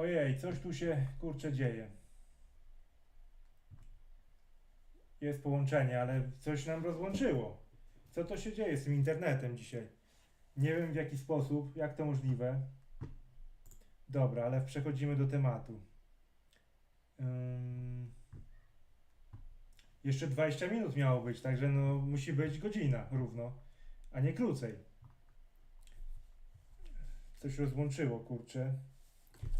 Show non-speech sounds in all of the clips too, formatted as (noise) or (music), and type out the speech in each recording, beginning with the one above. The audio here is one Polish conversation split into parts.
Ojej, coś tu się kurczę dzieje. Jest połączenie, ale coś nam rozłączyło. Co to się dzieje z tym internetem dzisiaj? Nie wiem w jaki sposób, jak to możliwe. Dobra, ale przechodzimy do tematu. Ym... Jeszcze 20 minut miało być, także no musi być godzina równo, a nie krócej. Coś rozłączyło, kurczę.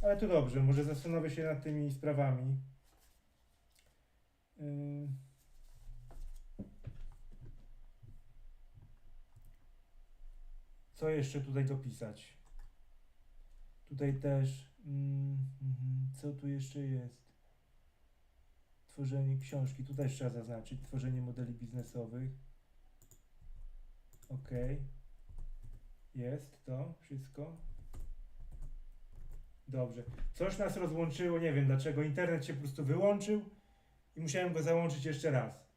Ale to dobrze, może zastanowię się nad tymi sprawami. Ym. Co jeszcze tutaj dopisać? Tutaj też. Mm, mhm, co tu jeszcze jest? Tworzenie książki. Tu też trzeba zaznaczyć. Tworzenie modeli biznesowych. Ok. Jest to wszystko. Dobrze. Coś nas rozłączyło, nie wiem dlaczego. Internet się po prostu wyłączył i musiałem go załączyć jeszcze raz.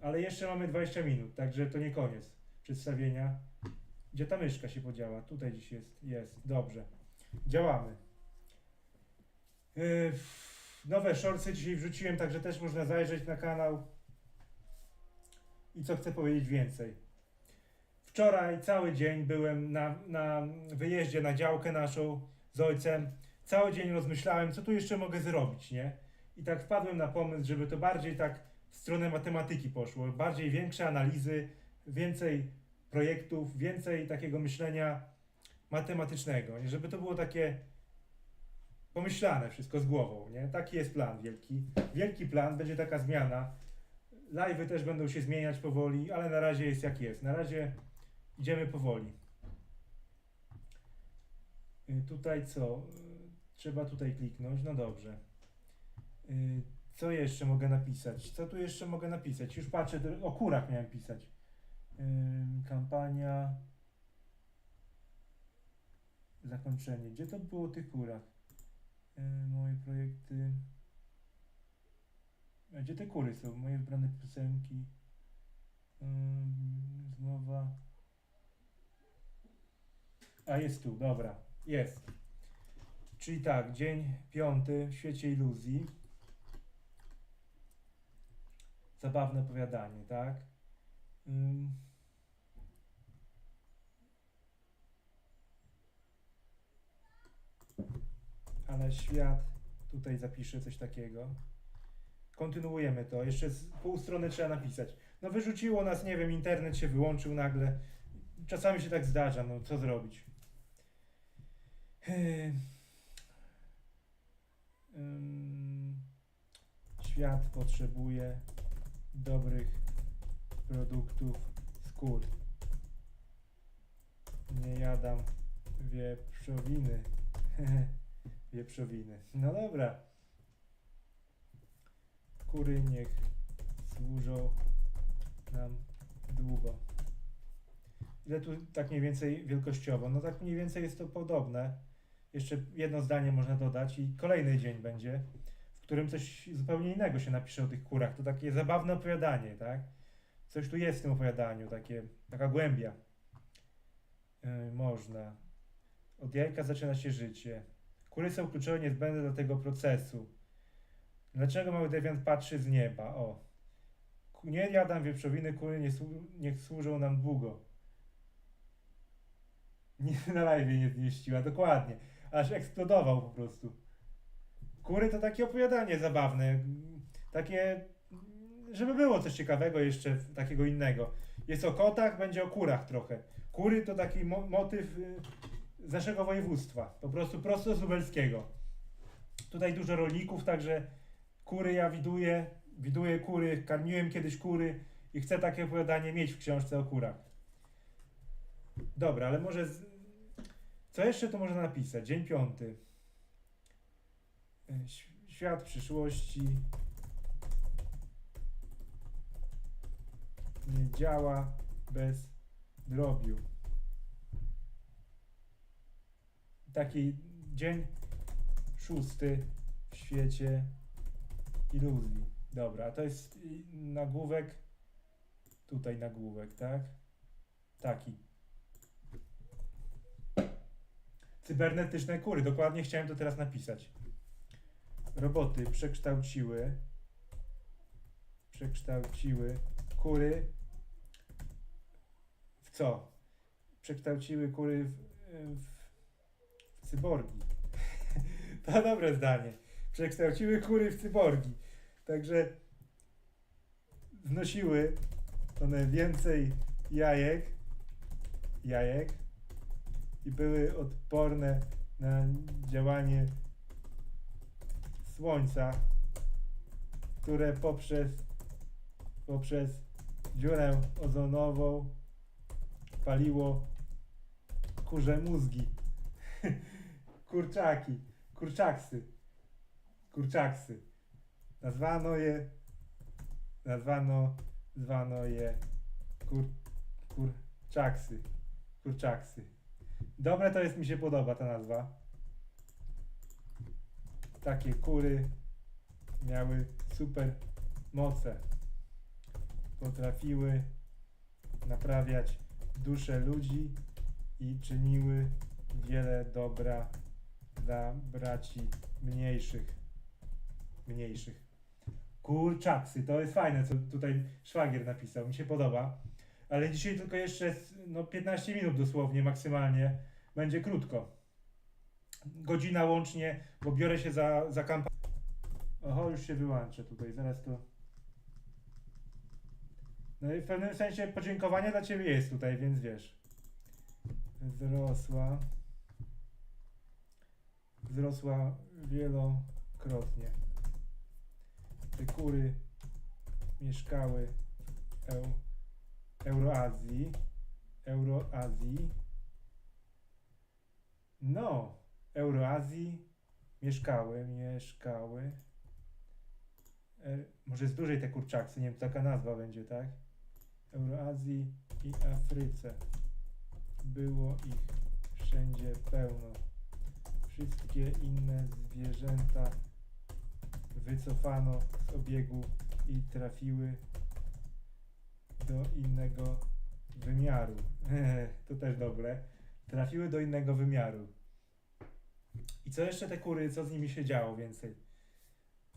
Ale jeszcze mamy 20 minut, także to nie koniec przedstawienia. Gdzie ta myszka się podziała? Tutaj gdzieś jest. Jest. Dobrze. Działamy. Yy, nowe shortsy dzisiaj wrzuciłem, także też można zajrzeć na kanał. I co chcę powiedzieć więcej. Wczoraj cały dzień byłem na, na wyjeździe na działkę naszą z ojcem. Cały dzień rozmyślałem, co tu jeszcze mogę zrobić, nie? I tak wpadłem na pomysł, żeby to bardziej tak w stronę matematyki poszło. Bardziej większe analizy, więcej projektów, więcej takiego myślenia matematycznego, nie? żeby to było takie pomyślane wszystko z głową, nie? Taki jest plan wielki. Wielki plan, będzie taka zmiana. Live'y też będą się zmieniać powoli, ale na razie jest jak jest. Na razie idziemy powoli. Y, Tutaj co? Y, Trzeba tutaj kliknąć, no dobrze. Y, Co jeszcze mogę napisać? Co tu jeszcze mogę napisać? Już patrzę, o kurach miałem pisać. Kampania. Zakończenie. Gdzie to było o tych kurach? Moje projekty. A gdzie te kury są? Moje wybrane piosenki. Zmowa. A jest tu, dobra. Jest. Czyli tak, dzień piąty w świecie iluzji. Zabawne opowiadanie, tak? Ym. Ale świat, tutaj zapiszę coś takiego. Kontynuujemy to. Jeszcze z pół strony trzeba napisać. No wyrzuciło nas, nie wiem, internet się wyłączył nagle. Czasami się tak zdarza, no co zrobić. Świat potrzebuje dobrych produktów skór. Nie jadam wieprzowiny. (laughs) wieprzowiny. No dobra. Kury niech służą nam długo. Ile tu tak mniej więcej wielkościowo? No tak mniej więcej jest to podobne. Jeszcze jedno zdanie można dodać i kolejny dzień będzie, w którym coś zupełnie innego się napisze o tych kurach. To takie zabawne opowiadanie, tak? Coś tu jest w tym opowiadaniu, takie, taka głębia. Yy, można. Od jajka zaczyna się życie. Kury są kluczowe, niezbędne dla tego procesu. Dlaczego mały dewiant patrzy z nieba? O. Nie jadam wieprzowiny, kury nie słu- niech służą nam długo. (laughs) Nie, na live nie zmieściła, dokładnie. Aż eksplodował po prostu. Kury to takie opowiadanie zabawne. Takie, żeby było coś ciekawego jeszcze, takiego innego. Jest o kotach, będzie o kurach trochę. Kury to taki mo motyw y, z naszego województwa. Po prostu prosto z lubelskiego. Tutaj dużo rolników, także kury ja widuję, widuję kury, karmiłem kiedyś kury i chcę takie opowiadanie mieć w książce o kurach. Dobra, ale może. Co jeszcze tu można napisać? Dzień piąty. Ś- Świat przyszłości nie działa bez drobiu. Taki dzień szósty w świecie iluzji. Dobra, to jest nagłówek. Tutaj nagłówek, tak? Taki. Cybernetyczne kury, dokładnie chciałem to teraz napisać. Roboty przekształciły przekształciły kury w co? Przekształciły kury w, w, w cyborgi. (laughs) to dobre zdanie. Przekształciły kury w cyborgi. Także znosiły one więcej jajek, jajek i były odporne na działanie słońca, które poprzez, poprzez dziurę ozonową paliło kurze mózgi. (laughs) Kurczaki, kurczaksy, kurczaksy. Nazwano je, nazwano, zwano je kur, kurczaksy, kurczaksy. Dobre to jest, mi się podoba ta nazwa. Takie kury miały super moce. Potrafiły naprawiać dusze ludzi i czyniły wiele dobra dla braci mniejszych. Mniejszych. Kurczaksy, to jest fajne, co tutaj szwagier napisał, mi się podoba. Ale dzisiaj tylko jeszcze no, 15 minut dosłownie, maksymalnie. Będzie krótko. Godzina łącznie, bo biorę się za, za kampanię. Oho, już się wyłączę tutaj, zaraz to. No i w pewnym sensie podziękowanie dla ciebie jest tutaj, więc wiesz. Wzrosła. Wzrosła wielokrotnie. Te kury mieszkały w Eu, Euroazji. Euroazji. No, Euroazji mieszkały, mieszkały. E, może jest dłużej te kurczaksy, nie wiem, taka nazwa będzie, tak? Euroazji i Afryce. Było ich wszędzie pełno. Wszystkie inne zwierzęta wycofano z obiegu i trafiły do innego wymiaru. (laughs) to też dobre. Trafiły do innego wymiaru. I co jeszcze te kury, co z nimi się działo więcej?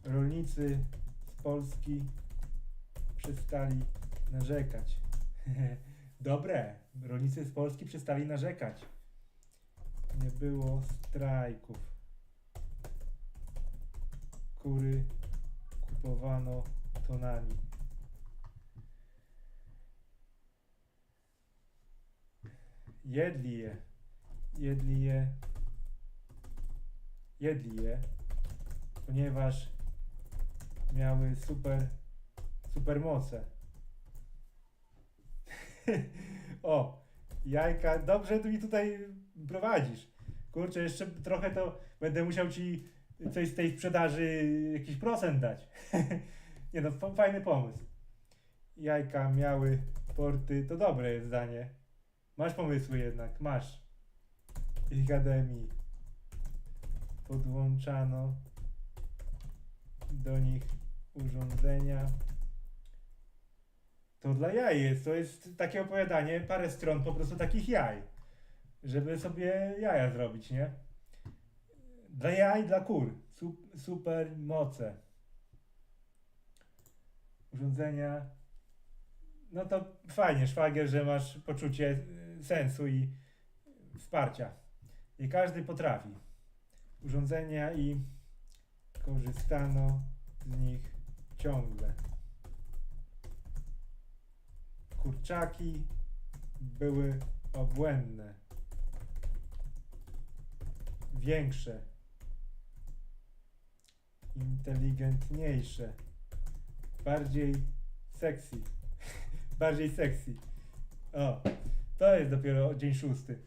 Rolnicy z Polski przestali narzekać. (laughs) Dobre. Rolnicy z Polski przestali narzekać. Nie było strajków. Kury kupowano tonami. Jedli je. Jedli je. Jedli je, ponieważ miały super, super moce. (laughs) o, jajka, dobrze tu mi tutaj prowadzisz. Kurczę, jeszcze trochę to będę musiał ci coś z tej sprzedaży, jakiś procent dać. (laughs) Nie no, fajny pomysł. Jajka miały porty, to dobre zdanie. Masz pomysły jednak, masz. Ich podłączano do nich urządzenia. To dla jaj jest, to jest takie opowiadanie, parę stron po prostu takich jaj, żeby sobie jaja zrobić, nie? Dla jaj, dla kur. Sup, super moce. Urządzenia. No to fajnie, szwagier, że masz poczucie y, sensu i wsparcia. Nie każdy potrafi. Urządzenia i korzystano z nich ciągle. Kurczaki były obłędne, większe, inteligentniejsze, bardziej sexy, bardziej sexy. O, to jest dopiero dzień szósty.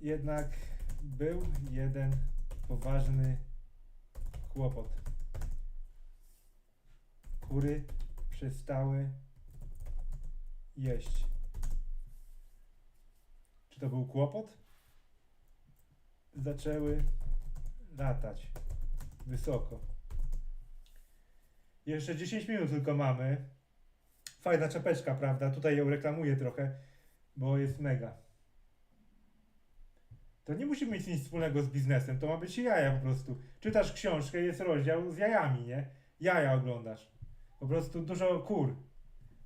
Jednak był jeden poważny kłopot. Kury przestały jeść. Czy to był kłopot? Zaczęły latać wysoko. Jeszcze 10 minut tylko mamy. Fajna czapeczka, prawda? Tutaj ją reklamuję trochę, bo jest mega. To nie musi mieć nic wspólnego z biznesem, to ma być jaja po prostu. Czytasz książkę, jest rozdział z jajami, nie? Jaja oglądasz. Po prostu dużo kur.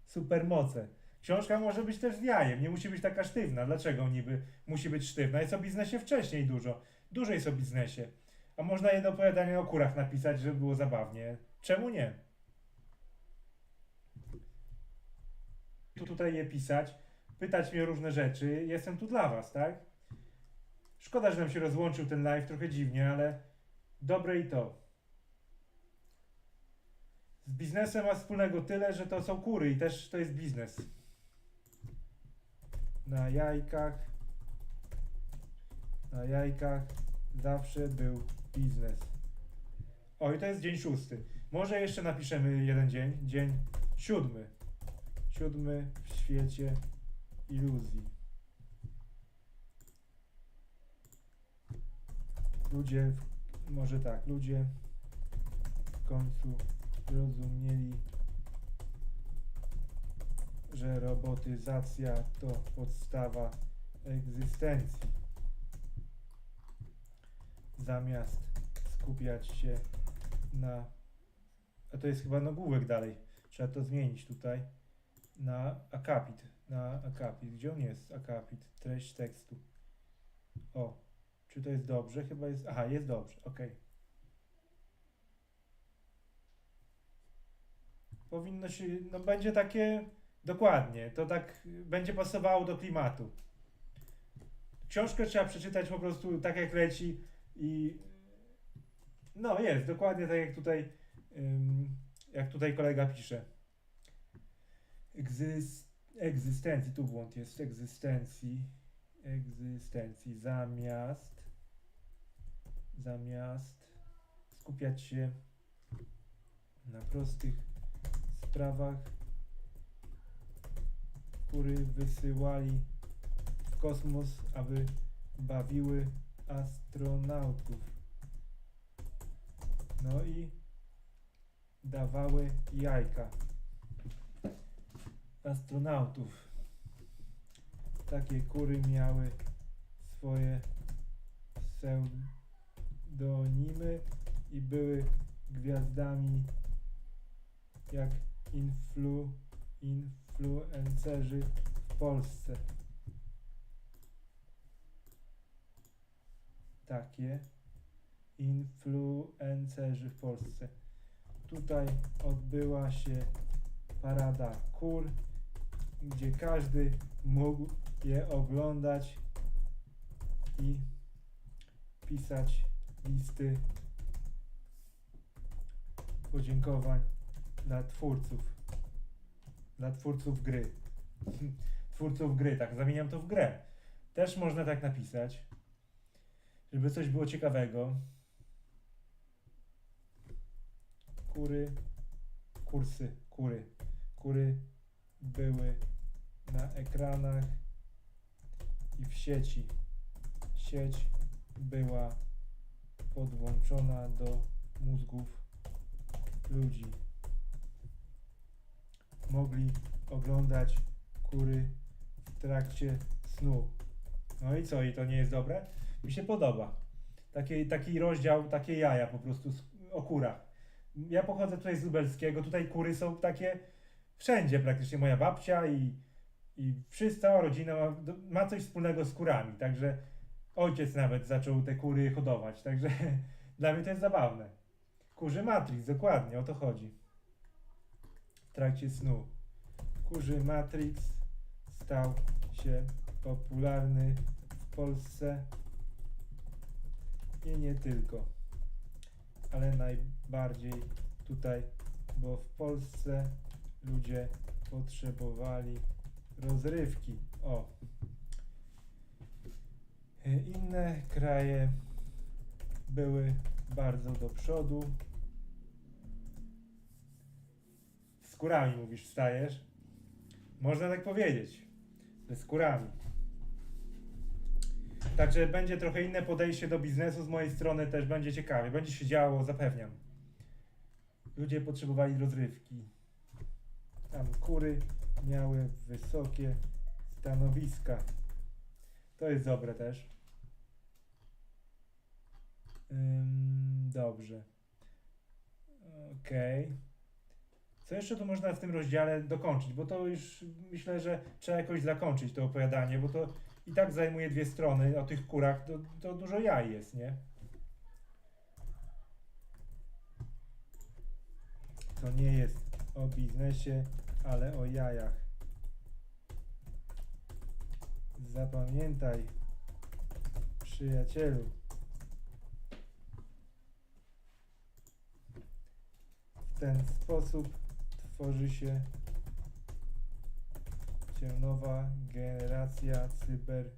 Supermoce. Książka może być też z jajem, nie musi być taka sztywna. Dlaczego niby musi być sztywna? Jest o biznesie wcześniej dużo. Dużo jest o biznesie. A można jedno opowiadanie o kurach napisać, żeby było zabawnie. Czemu nie? Tutaj je pisać, pytać mnie o różne rzeczy. Jestem tu dla was, tak? Szkoda, że nam się rozłączył ten live, trochę dziwnie, ale dobre i to. Z biznesem ma wspólnego tyle, że to są kury i też to jest biznes. Na jajkach, na jajkach zawsze był biznes. O, i to jest dzień szósty. Może jeszcze napiszemy jeden dzień. Dzień siódmy. Siódmy w świecie iluzji. Ludzie, może tak, ludzie w końcu zrozumieli, że robotyzacja to podstawa egzystencji. Zamiast skupiać się na. A to jest chyba nagłówek dalej. Trzeba to zmienić tutaj. Na akapit. Na akapit. Gdzie on jest? Akapit. Treść tekstu. O. Czy to jest dobrze? Chyba jest. Aha, jest dobrze. Ok. Powinno się. No będzie takie. Dokładnie. To tak będzie pasowało do klimatu. Książkę trzeba przeczytać po prostu tak jak leci i. No jest, dokładnie tak jak tutaj. jak tutaj kolega pisze. Egzys, egzystencji, tu błąd jest, egzystencji, egzystencji, zamiast, zamiast skupiać się na prostych sprawach, które wysyłali w kosmos, aby bawiły astronautów. No i dawały jajka astronautów. Takie kury miały swoje pseudonimy i były gwiazdami jak influ, influencerzy w Polsce. Takie influencerzy w Polsce. Tutaj odbyła się parada kur, gdzie każdy mógł je oglądać i pisać listy podziękowań dla twórców. Dla twórców gry. (laughs) twórców gry, tak, zamieniam to w grę. Też można tak napisać, żeby coś było ciekawego. Kury, kursy, kury kury były na ekranach i w sieci. Sieć była podłączona do mózgów ludzi. Mogli oglądać kury w trakcie snu. No i co, i to nie jest dobre? Mi się podoba. Taki, taki rozdział, takie jaja po prostu o kurach. Ja pochodzę tutaj z Lubelskiego, tutaj kury są takie wszędzie praktycznie moja babcia i, i wszyscy, cała rodzina ma, ma coś wspólnego z kurami, także ojciec nawet zaczął te kury hodować, także (laughs) dla mnie to jest zabawne. Kurzy Matrix, dokładnie, o to chodzi. W trakcie snu. Kurzy Matrix stał się popularny w Polsce i nie tylko, ale najbardziej tutaj, bo w Polsce ludzie potrzebowali rozrywki. O. Inne kraje były bardzo do przodu. Z mówisz, wstajesz? Można tak powiedzieć. Z kurami. Także będzie trochę inne podejście do biznesu z mojej strony, też będzie ciekawie. Będzie się działo, zapewniam. Ludzie potrzebowali rozrywki. Tam kury miały wysokie stanowiska. To jest dobre też. Ym, dobrze. Okej. Co jeszcze tu można w tym rozdziale dokończyć? Bo to już myślę, że trzeba jakoś zakończyć to opowiadanie, bo to i tak zajmuje dwie strony. O tych kurach to, to dużo jaj jest, nie? To nie jest o biznesie, ale o jajach. Zapamiętaj, przyjacielu. W ten sposób tworzy się nowa generacja cyberkur.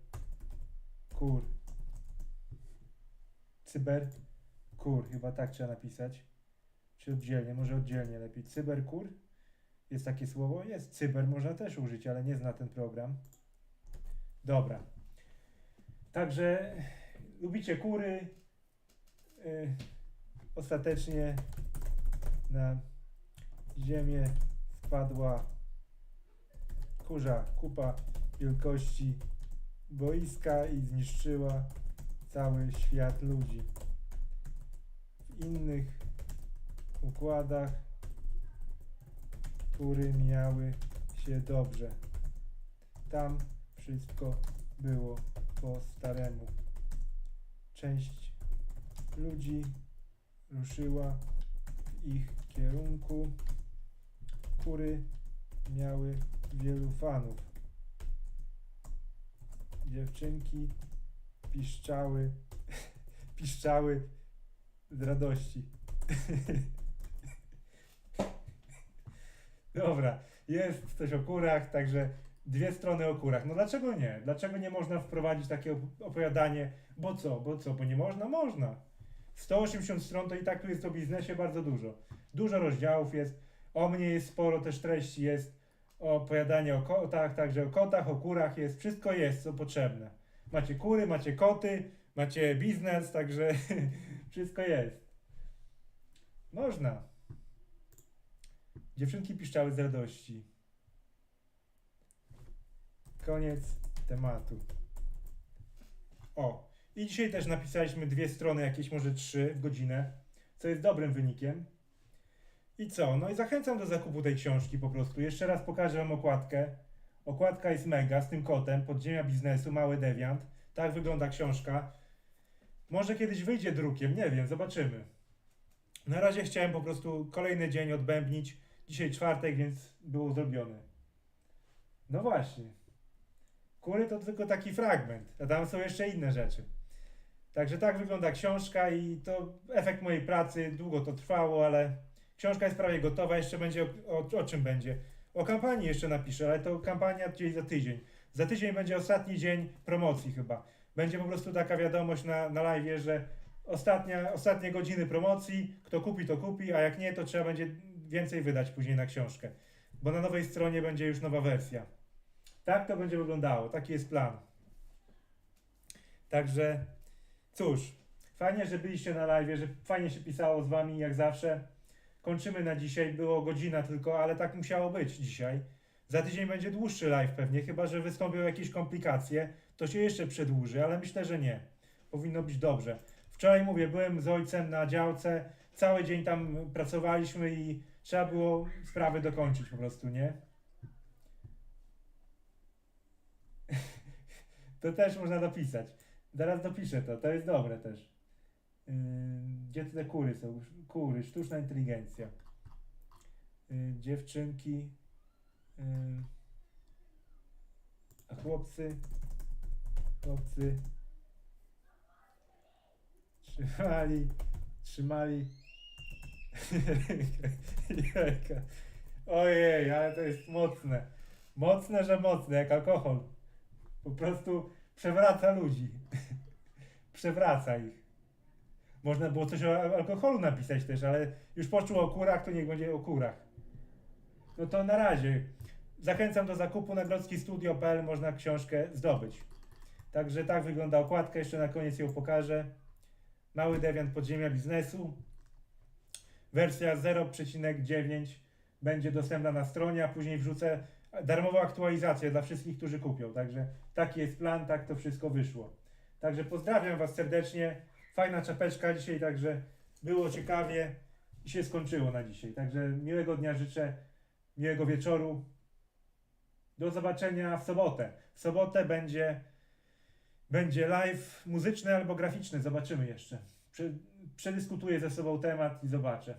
Cyberkur, chyba tak trzeba napisać. Czy oddzielnie, może oddzielnie lepiej. Cyberkur? Jest takie słowo? Jest. Cyber można też użyć, ale nie zna ten program. Dobra. Także lubicie kury. Y, ostatecznie na ziemię wpadła kurza kupa wielkości boiska i zniszczyła cały świat ludzi. W innych układach kury miały się dobrze. Tam wszystko było po staremu. Część ludzi ruszyła w ich kierunku. Kury miały wielu fanów. Dziewczynki piszczały, (laughs) piszczały z radości. (laughs) Dobra, jest coś o kurach, także dwie strony o kurach. No dlaczego nie? Dlaczego nie można wprowadzić takie op- opowiadanie? Bo co? Bo co? Bo nie można? Można. 180 stron to i tak tu jest o biznesie bardzo dużo. Dużo rozdziałów jest, o mnie jest sporo, też treści jest, opowiadanie o kotach, także o kotach, o kurach jest, wszystko jest, co potrzebne. Macie kury, macie koty, macie biznes, także (laughs) wszystko jest. Można. Dziewczynki piszczały z radości. Koniec tematu. O, i dzisiaj też napisaliśmy dwie strony, jakieś może trzy w godzinę, co jest dobrym wynikiem. I co? No i zachęcam do zakupu tej książki po prostu. Jeszcze raz pokażę Wam okładkę. Okładka jest mega z tym kotem, Podziemia Biznesu, Mały Dewiant. Tak wygląda książka. Może kiedyś wyjdzie drukiem, nie wiem, zobaczymy. Na razie chciałem po prostu kolejny dzień odbębnić. Dzisiaj czwartek, więc było zrobione. No właśnie. Kury to tylko taki fragment, a tam są jeszcze inne rzeczy. Także tak wygląda książka i to efekt mojej pracy. Długo to trwało, ale książka jest prawie gotowa. Jeszcze będzie o, o, o czym będzie. O kampanii jeszcze napiszę, ale to kampania gdzieś za tydzień. Za tydzień będzie ostatni dzień promocji chyba. Będzie po prostu taka wiadomość na, na live, że ostatnia, ostatnie godziny promocji, kto kupi, to kupi, a jak nie, to trzeba będzie więcej wydać później na książkę. Bo na nowej stronie będzie już nowa wersja. Tak to będzie wyglądało, taki jest plan. Także cóż, fajnie, że byliście na live, że fajnie się pisało z wami jak zawsze. Kończymy na dzisiaj, było godzina tylko, ale tak musiało być dzisiaj. Za tydzień będzie dłuższy live pewnie, chyba że wystąpią jakieś komplikacje, to się jeszcze przedłuży, ale myślę, że nie. Powinno być dobrze. Wczoraj mówię, byłem z ojcem na działce, cały dzień tam pracowaliśmy i trzeba było sprawy dokończyć po prostu, nie? (laughs) To też można dopisać. Zaraz dopiszę to, to jest dobre też. Yy, gdzie te kury są? Kury, sztuczna inteligencja. Yy, dziewczynki. Yy, a chłopcy. Chłopcy. Trzymali. Trzymali. (laughs) Jajka. Ojej, ale to jest mocne. Mocne, że mocne, jak alkohol. Po prostu przewraca ludzi. (laughs) przewraca ich. Można było coś o al- alkoholu napisać też, ale już poczuł o kurach, to niech będzie o kurach. No to na razie. Zachęcam do zakupu na grodzkistudio.pl można książkę zdobyć. Także tak wygląda okładka, jeszcze na koniec ją pokażę. Mały dewiant podziemia biznesu. Wersja 0,9 będzie dostępna na stronie, a później wrzucę darmową aktualizację dla wszystkich, którzy kupią. Także taki jest plan, tak to wszystko wyszło. Także pozdrawiam Was serdecznie. Fajna czapeczka dzisiaj, także było ciekawie i się skończyło na dzisiaj. Także miłego dnia życzę, miłego wieczoru. Do zobaczenia w sobotę. W sobotę będzie, będzie live muzyczny albo graficzny, zobaczymy jeszcze. Prze, przedyskutuję ze sobą temat i zobaczę.